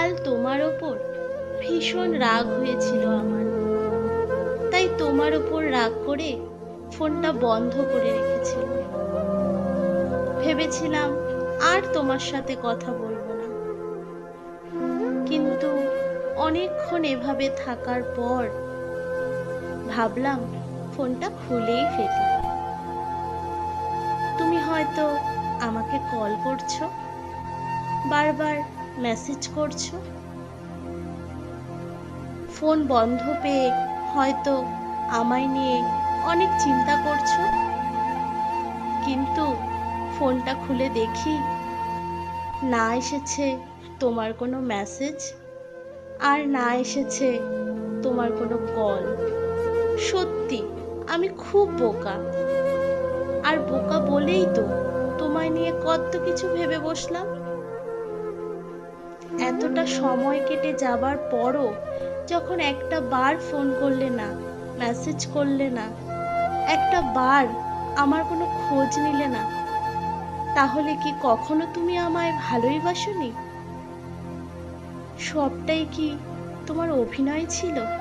কাল তোমার ওপর ভীষণ রাগ হয়েছিল আমার। তাই তোমার ওপর রাগ করে ফোনটা বন্ধ করে রেখেছিলাম ভেবেছিলাম আর তোমার সাথে কথা বলব না। কিন্তু অনেকক্ষণ এভাবে থাকার পর ভাবলাম ফোনটা খুলেই ফেলি। তুমি হয়তো আমাকে কল করছ? বারবার মেসেজ করছ? ফোন বন্ধ পেয়ে হয়তো আমায় নিয়ে অনেক চিন্তা করছ? কিন্তু ফোনটা খুলে দেখি না এসেছে তোমার কোনো মেসেজ আর না এসেছে তোমার কোনো কল। সত্যি, আমি খুব বোকা। আর বোকা বলেই তো তোমায় নিয়ে কত কিছু ভেবে বসলাম। এতটা সময় কেটে যাবার পরও যখন একটা বার ফোন করলে না মেসেজ করলে না, একটা বার আমার কোনো খোঁজ নিলে না, তাহলে কি কখনো তুমি আমায় ভালোই বাসনি? সবটাই কি তোমার অভিনয় ছিল?